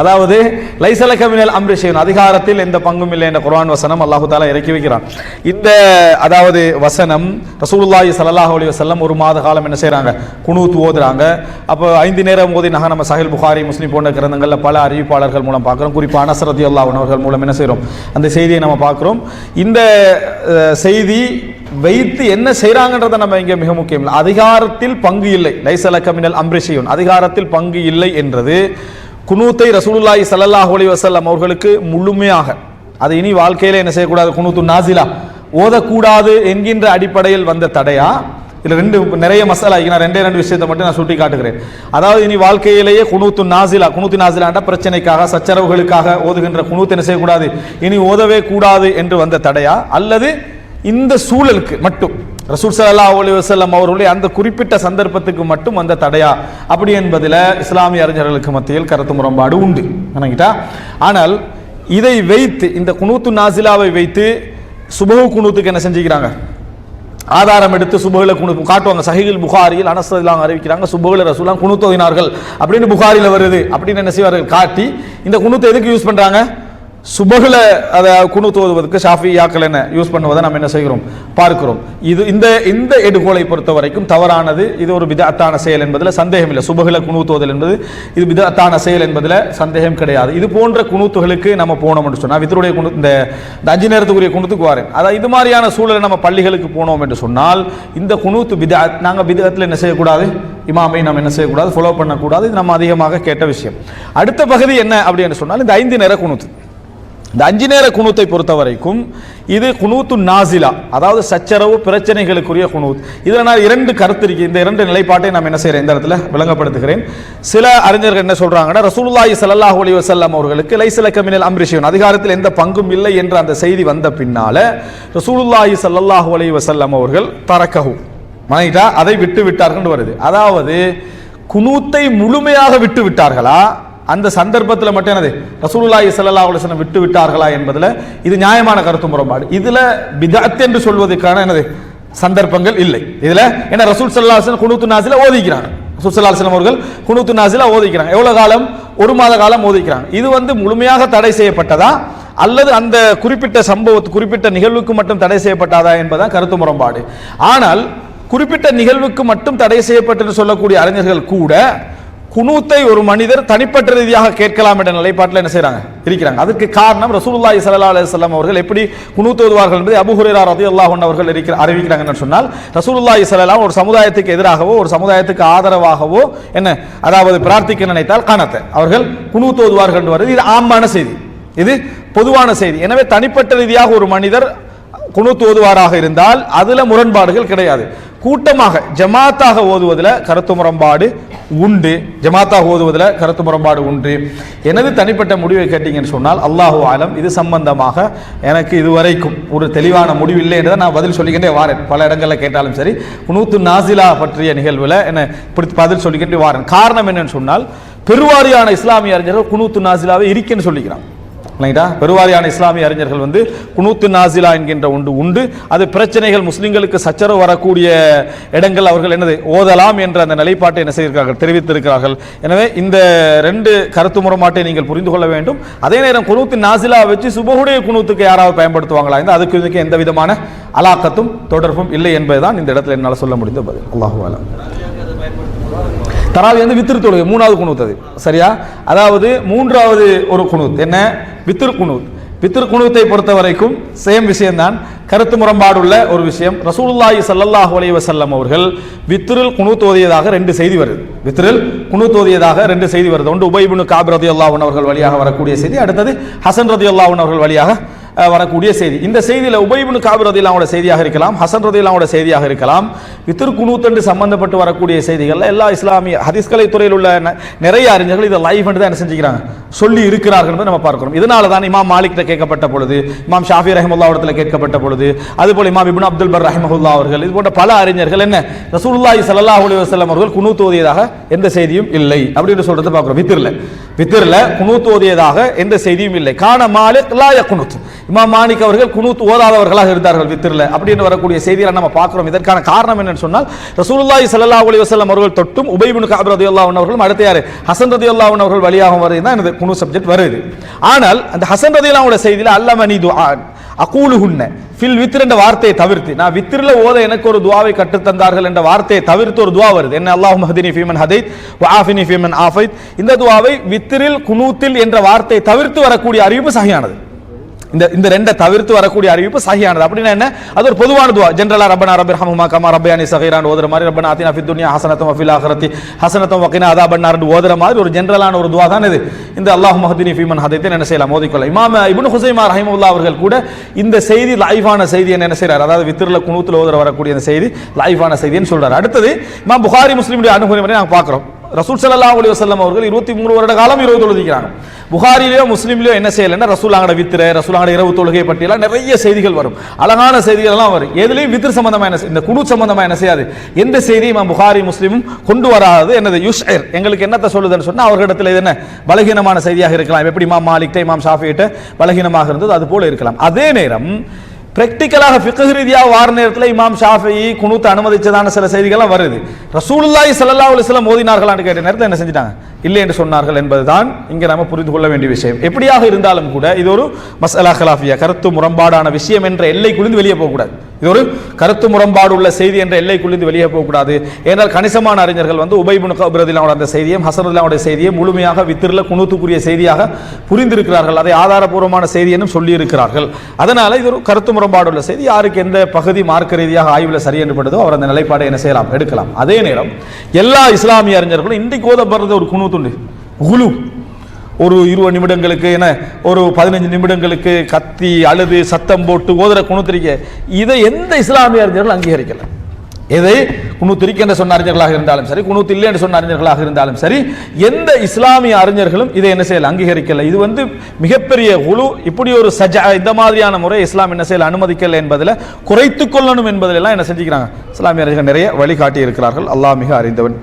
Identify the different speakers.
Speaker 1: அதாவது லைசல மினல் அம்ரி அதிகாரத்தில் எந்த பங்கும் இல்லை என்ற குரான் வசனம் அல்லாஹு தாலா இறக்கி வைக்கிறான். இந்த அதாவது வசனம் ரசூலுல்லாஹி சல்லாஹ் அலி வசல்லம் ஒரு மாத காலம் என்ன செய்கிறாங்க குனூத் ஓதுறாங்க. அப்போ ஐந்து நேரம் ஓதினாக நம்ம சஹில் புகாரி முஸ்லீம் போன்ற கிரந்தங்களில் பல அறிவிப்பாளர்கள் மூலம் பார்க்குறோம். குறிப்பாக அனசரதி அல்லா உணவர்கள் மூலம் என்ன செய்கிறோம் அந்த செய்தியை நம்ம பார்க்குறோம். இந்த செய்தி வைத்து என்ன செய்கிறாங்கன்றத நம்ம இங்கே மிக முக்கியம் அதிகாரத்தில் பங்கு இல்லை. லைசல மினல் அம்ரி அதிகாரத்தில் பங்கு இல்லை என்றது குனூத்தை ரசூலுல்லாஹி சல்லாஹ் அலி வஸல்லம் அவர்களுக்கு முழுமையாக அது இனி வாழ்க்கையில என்ன செய்யக்கூடாது? குனூத்து நாசிலா. ஓதக்கூடாது என்கின்ற அடிப்படையில் வந்த தடையா? இதில் ரெண்டு நிறைய மசாலா இருக்கு. நான் ரெண்டே ரெண்டு விஷயத்தை மட்டும் நான் சுட்டி காட்டுகிறேன். அதாவது இனி வாழ்க்கையிலேயே குனூத்து நாசிலா குனூத்து நாசிலாண்ட பிரச்சனைக்காக சச்சரவுகளுக்காக ஓதுகின்ற குனூத் என்ன செய்யக்கூடாது? இனி ஓதவே கூடாது என்று வந்த தடையா? அல்லது இந்த சூழலுக்கு மட்டும் ரசூல் சல்லா அலி வசல்லம் அவர்களுடைய அந்த குறிப்பிட்ட சந்தர்ப்பத்துக்கு மட்டும் வந்த தடையா? அப்படி என்பதில் இஸ்லாமிய அறிஞர்களுக்கு மத்தியில் கருத்து முரண்பாடு உண்டு. நினைக்கிட்டா ஆனால் இதை வைத்து இந்த குனூத்து நாசிலாவை வைத்து சுபகு குணூத்துக்கு என்ன செஞ்சுக்கிறாங்க? ஆதாரம் எடுத்து சுபகுல குணு காட்டுவாங்க. சஹிகில் புகாரியில் அனசலாம் அறிவிக்கிறாங்க சுபகுல ரசூலாம் குணுத்தோதினார்கள் அப்படின்னு புகாரியில் வருது. அப்படின்னு என்ன செய்வார்கள்? காட்டி இந்த குணுத்தை எதுக்கு யூஸ் பண்ணுறாங்க சுபகுல அதை குணு தோதுவதற்கு ஷாஃபி யாக்கள் என்ன யூஸ் பண்ணுவதை நம்ம என்ன செய்கிறோம்? பார்க்கிறோம். இது இந்த இந்த எடுகோலை பொறுத்த வரைக்கும் தவறானது. இது ஒரு விதத்தான செயல் என்பதில் சந்தேகம் இல்லை சுபகுல குணுத்துவதல் என்பது இது விதத்தான செயல் என்பதில் சந்தேகம் கிடையாது. இது போன்ற குணுத்துகளுக்கு நம்ம போனோம் என்று சொன்னால் வித்தருடைய குணு இந்த அஞ்சு நேரத்துக்குரிய குணத்துக்கு வரேன். அதாவது இது மாதிரியான சூழலை நம்ம பள்ளிகளுக்கு போனோம் என்று சொன்னால் இந்த குணூத்து விதா நாங்கள் விதத்தில் என்ன செய்யக்கூடாது? இமாமை நம்ம என்ன செய்யக்கூடாது? ஃபாலோ பண்ணக்கூடாது. இது நம்ம அதிகமாக கேட்ட விஷயம். அடுத்த பகுதி என்ன அப்படின்னு சொன்னால் இந்த ஐந்து நேர குணூத்து. இந்த அஞ்சு நேர குணூத்தை பொறுத்த வரைக்கும் இது குணூத்து நாசிலா அதாவது சச்சரவு பிரச்சனைகளுக்குரிய குனூத் இதில் நான் இரண்டு கருத்து இருக்கு இந்த இரண்டு நிலைப்பாட்டை நான் என்ன செய்கிறேன் இந்த இடத்துல விளங்கப்படுத்துகிறேன். சில அறிஞர்கள் என்ன சொல்கிறாங்கன்னா ரசூலுல்லாஹி சல்லாஹ் அலி வசல்லாம் அவர்களுக்கு லைஸலக மினல் அதிகாரத்தில் எந்த பங்கும் இல்லை என்ற அந்த செய்தி வந்த பின்னால ரசூலுல்லாஹி சல்லாஹ் அலி வசல்லாம் அவர்கள் தரக்கஹு. மனைவிட்டா அதை விட்டு விட்டார்கள் வருது. அதாவது குனூத்தை முழுமையாக விட்டு விட்டார்களா? அந்த சந்தர்ப்பத்தில் மட்டும் என்னது? ரசூலுல்லாஹி சல்லா அலுவலம் விட்டு விட்டார்களா என்பதில் இது நியாயமான கருத்து முரண்பாடு. இதில் பிதஅத் என்று சொல்வதற்கான என்னது? சந்தர்ப்பங்கள் இல்லை. இதில் என்ன? ரசூல் சல்லா அலுவலம் குணூத்து குனூத்து நாசில ஓதிக்கிறாங்க. ரசூல் சல்லா அலுவலம் அவர்கள் குனூத்து நாசில ஓதிக்கிறாங்க. எவ்வளோ காலம்? ஒரு மாத காலம் ஓதிக்கிறாங்க. இது வந்து முழுமையாக தடை செய்யப்பட்டதா? அல்லது அந்த குறிப்பிட்ட சம்பவத்து குறிப்பிட்ட நிகழ்வுக்கு மட்டும் தடை செய்யப்பட்டதா என்பதான் கருத்து முரண்பாடு. ஆனால் குறிப்பிட்ட நிகழ்வுக்கு மட்டும் தடை செய்யப்பட்டு சொல்லக்கூடிய அறிஞர்கள் கூட குனூத்தை ஒரு மனிதர் தனிப்பட்ட ரீதியாக கேட்கலாம் என்ற நிலைப்பாட்டில் என்ன செய்கிறாங்க இருக்கிறாங்க. அதுக்கு காரணம் ரசூலுல்லாஹி ஸல்லல்லாஹு அலைஹி வஸல்லம் அவர்கள் எப்படி குனூத் ஓதுவார்கள் என்பதை அபூ ஹுரைரா ரலியல்லாஹு அன்ஹு அவர்கள் இருக்கிற அறிவிக்கிறாங்கன்னு சொன்னால் ரசூலுல்லாஹி ஸல்லல்லாஹு ஒரு சமுதாயத்துக்கு எதிராகவோ ஒரு சமுதாயத்துக்கு ஆதரவாகவோ என்ன அதாவது பிரார்த்திக்க நினைத்தால் காணத்தை அவர்கள் குனூத் ஓதுவார்கள் என்று வருது. இது ஆமான செய்தி. இது பொதுவான செய்தி. எனவே தனிப்பட்ட ரீதியாக ஒரு மனிதர் குனூத் ஓதுவாராக இருந்தால் அதில் முரண்பாடுகள் கிடையாது. கூட்டமாக ஜமாத்தாக ஓதுவதில் கருத்து முரண்பாடு உண்டு. ஜமாத்தாக ஓதுவதில் கருத்து முரண்பாடு உண்டு. எனது தனிப்பட்ட முடிவை கேட்டீங்கன்னு சொன்னால் அல்லாஹு ஆலம் இது சம்பந்தமாக எனக்கு இதுவரைக்கும் ஒரு தெளிவான முடிவு இல்லை என்றதை நான் பதில் சொல்லிக்கிட்டே வாரேன். பல இடங்களில் கேட்டாலும் சரி குனூத்து நாசிலா பற்றிய நிகழ்வில் என்னை இப்படி பதில் சொல்லிக்கிட்டே வாரேன். காரணம் என்னன்னு சொன்னால் பெருவாரியான இஸ்லாமிய அறிஞர்கள் குனூத்து நாசிலாவே இருக்குன்னு சொல்லிக்கிறான் இல்லைங்களா? பெருவாரியான இஸ்லாமிய அறிஞர்கள் வந்து குனூத்து நாசிலா என்கின்ற ஒன்று உண்டு. அது பிரச்சனைகள் முஸ்லிம்களுக்கு சச்சரவு வரக்கூடிய இடங்கள் அவர்கள் என்னது? ஓதலாம் என்ற அந்த நிலைப்பாட்டை என்ன செய்திருக்கிறார்கள்? தெரிவித்திருக்கிறார்கள். எனவே இந்த ரெண்டு கருத்து முரமாட்டை நீங்கள் புரிந்து கொள்ள வேண்டும். அதே நேரம் குனூத்து நாசிலா வச்சு சுபகுடைய குனூத்துக்கு யாராவது பயன்படுத்துவாங்களா? இந்த அதுக்கு இதுக்கு எந்த விதமான அலாக்கத்தும் தொடர்பும் இல்லை என்பதுதான் இந்த இடத்துல என்னால் சொல்ல முடிந்த பதில். அல்லாஹு தராவி வந்து வித்திரு தொழுகை மூணாவது குணூத் அது. சரியா? அதாவது மூன்றாவது ஒரு குணூத் என்ன? வித்திரு குணூத் வித்திரு குணூத்தை பொறுத்த வரைக்கும் சேம் விஷயம்தான். கருத்து முரண்பாடுள்ள ஒரு விஷயம். ரசூலுல்லாஹி சல்லல்லாஹு அலைய வசல்லம் அவர்கள் வித்திரில் குணு தோதியதாக ரெண்டு செய்தி வருது. வித்திரில் குணு தோதியதாக ரெண்டு செய்தி வருது. ஒன்று உபை இப்னு காப் ரலியல்லாஹு அன்ஹு அவர்கள் வழியாக வரக்கூடிய செய்தி அடுத்தது ஹசன் ரதி அல்லாஹன் அவர்கள் வழியாக வரக்கூடிய செய்தி. இந்த செய்தியில் உபைபுனு காபிர் ரதிலாவோட செய்தியாக இருக்கலாம் ஹசன் ரதிலாவோட செய்தியாக இருக்கலாம். வித்திரு குனூத் சம்பந்தப்பட்டு வரக்கூடிய செய்திகளில் எல்லா இஸ்லாமிய ஹதிஸ்கலை துறையில் உள்ள நிறைய அறிஞர்கள் இதை லைவ் தான் என்ன செஞ்சுக்கிறாங்க. சொல்லி இருக்கிறார்கள் என்று நம்ம பார்க்கிறோம். இதனால தான் இமாம் மாலிக்கிட்ட கேட்கப்பட்ட பொழுது இமாம் ஷாஃபி ரஹமுல்லா இடத்துல கேட்கப்பட்ட பொழுது அதுபோல் இமாம் இபின் அப்துல் பர் ரஹமஹுல்லா அவர்கள் இது போன்ற பல அறிஞர்கள் என்ன ரசூலுல்லாஹி சல்லா அலி வசலம் அவர்கள் குனூத் ஓதியதாக எந்த செய்தியும் இல்லை. அப்படின்னு சொல்றதை பார்க்குறோம். வித்திரில் வித்திரில் குனூத் ஓதியதாக எந்த செய்தியும் இல்லை. காண மாலிக் லாய யக்னுத். இமாம் மாணிக் அவர்கள் குனூத் ஓதாதவர்களாக இருந்தார்கள் வித்திரில். அப்படின்னு வரக்கூடிய செய்திகளை நம்ம பார்க்குறோம். இதற்கான காரணம் என்னன்னு சொன்னால் ரசூலுல்லாஹி சல்லா அலி வசல்லம் அவர்கள் தொட்டும் உபைபின் கஅப் ரலியல்லாஹு அன்ஹு அவர்களும் அடுத்து யாரு? ஹசன் ரதி அல்லா அவர்கள் வழியாக வருது தான் இந்த குனு சப்ஜெக்ட் வருது. ஆனால் அந்த ஹசன் ரலியல்லாஹு அன்ஹு செய்தியில அல்லமனி துஆ அகூலுஹுன்ன ஃபில் வித்ர் என்ற வார்த்தையை தவிர்த்து நான் வித்ரில் ஓத எனக்கு ஒரு துவாவை கற்றுத்தந்தார்கள் என்ற வார்த்தையை தவிர்த்து ஒரு துவா வருது. என்ன அல்லாஹ் மஹதினி ஃபீமன் ஹதைத் வஆஃபினி ஃபீமன் ஆஃபைத். இந்த துவாவை வித்ரில் குனூத்தில் என்ற வார்த்தையை தவிர்த்து வரக்கூடிய அறிவிப்பு சகையானது இந்த இந்த ரெண்டை தவிர்த்து வரக்கூடிய அறிவிப்பு சகியானது அப்படின்னா என்ன? அது ஒரு பொதுவான துவா. ஜென்ரலா ரப்பனா ரப்பி ஹமுமா கமா ரப்பயானி சகைரான் ஓதுற மாதிரி ரப்பனா ஆத்தினா ஃபி துனியா ஹசனத்தம் வஃபில் ஆഖിറத்தி ஹசனத்தம் வகினா அதாபன்னார்னு ஓதுற மாதிரி ஒரு ஜென்ரலான ஒரு துவா தான் இது. இந்த அல்லாஹ் மஹதினி ஃபீமன் ஹதைத்தை என்ன செய்யலாம்? ஓதிக்கொள்ள இமாம் இப்னு ஹுசைமா ரஹிமுல்லா அவர்கள் கூட இந்த செய்தி லைஃபான செய்தி என்ன செய்கிறார் அதாவது வித்திரில் குணத்தில் ஓதுற வரக்கூடிய இந்த செய்தி லைஃபான செய்தின்னு சொல்றாரு. அடுத்தது இமாம் புகாரி முஸ்லீமுடைய அணுகுமுறை நாங்கள் பார்க்குறோம். ரசூல் ஸல்லல்லாஹு அலி வசல்லம் அவர்கள் இருபத்தி மூணு வருட காலம் இரவு தொழுதிக்கிறாங்க புகாரிலேயோ முஸ்லீம்லயோ என்ன செய்யலைன்னா ரசூலாங்கட வித்திர ரசூலாங்கட இரவு தொழுகை பற்றியெல்லாம் நிறைய செய்திகள் வரும். அழகான செய்திகள் எல்லாம் வரும். எதுலையும் வித்திர சம்பந்தமா என்ன இந்த குழு சம்பந்தமா என்ன செய்யாது. எந்த செய்தியும் புகாரி முஸ்லீமும் கொண்டு வராது. என்னது? யுஷ்ஐர் எங்களுக்கு என்னத்தை சொல்லுதுன்னு சொன்னா அவர்களிடத்தில் இது என்ன? பலகீனமான செய்தியாக இருக்கலாம். எப்படி இமாம் மாலிக்ட இமாம் ஷாஃபிகிட்ட பலகீனமாக இருந்தது அது போல இருக்கலாம். அதே நேரம் பிராக்டிக்கலாக ஃபிக்கு ரீதியாக வார நேரத்தில் இமாம் ஷாஃபி குனூத்தை அனுமதிச்சதான சில செய்திகள்லாம் வருது. ரசூலுல்லாய் ஸல்லல்லாஹு அலைஹி வஸல்லம் ஓதினார்களான்னு கேட்ட நேரத்தில் என்ன செஞ்சிட்டாங்க? இல்லை என்று சொன்னார்கள் என்பதுதான் இங்கே நம்ம புரிந்து கொள்ள வேண்டிய விஷயம். எப்படியாக இருந்தாலும் கூட இது ஒரு மசலா ஹலாஃபியா கருத்து முரண்பாடான விஷயம் என்ற எல்லைக்குள்ளிருந்து வெளியே போகக்கூடாது. இது ஒரு கருத்து முரண்பாடு உள்ள செய்தி என்ற எல்லைக்குள்ளிருந்து வெளியே போகக்கூடாது. ஏனால் கணிசமான அறிஞர்கள் வந்து உபைபுன் கபிரதிலாவோட அந்த செய்தியும் ஹசரதிலாவுடைய செய்தியை முழுமையாக வித்திரில் குணூத்துக்குரிய செய்தியாக புரிந்திருக்கிறார்கள். அதை ஆதாரபூர்வமான செய்தி என்றும் சொல்லியிருக்கிறார்கள். அதனால் இது ஒரு கருத்து முரண்பாடுள்ள செய்தி யாருக்கு எந்த பகுதி மார்க்க ரீதியாக ஆய்வில் சரி என்றுபடுதோ அவர் அந்த நிலைப்பாடை என்ன செய்யலாம்? எடுக்கலாம். அதே நேரம் எல்லா இஸ்லாமிய அறிஞர்களும் இன்றைக்கு ஓதப்படுறது ஒரு குணூத்துண்டு குழு ஒரு இருபது நிமிடங்களுக்கு என்ன ஒரு பதினஞ்சு நிமிடங்களுக்கு கத்தி அழுது சத்தம் போட்டு ஓதுற குணத்திரிக்க இதை எந்த இஸ்லாமிய அறிஞர்களும் அங்கீகரிக்கலை. எதை? குணூத்திரிக்கு என்று சொன்ன அறிஞர்களாக இருந்தாலும் சரி குணூத்து இல்லை என்று சொன்ன அறிஞர்களாக இருந்தாலும் சரி எந்த இஸ்லாமிய அறிஞர்களும் இதை என்ன செய்யல அங்கீகரிக்கல. இது வந்து மிகப்பெரிய குழு இப்படி ஒரு சஜா இந்த மாதிரியான முறை இஸ்லாம் என்ன செய்யல அனுமதிக்கல என்பதில் குறைத்து கொள்ளணும் என்பதிலெல்லாம் என்ன செஞ்சுக்கிறாங்க. இஸ்லாமிய அறிஞர்கள் நிறைய வழிகாட்டி இருக்கிறார்கள் அல்லாஹ் மிக அறிந்தவன்.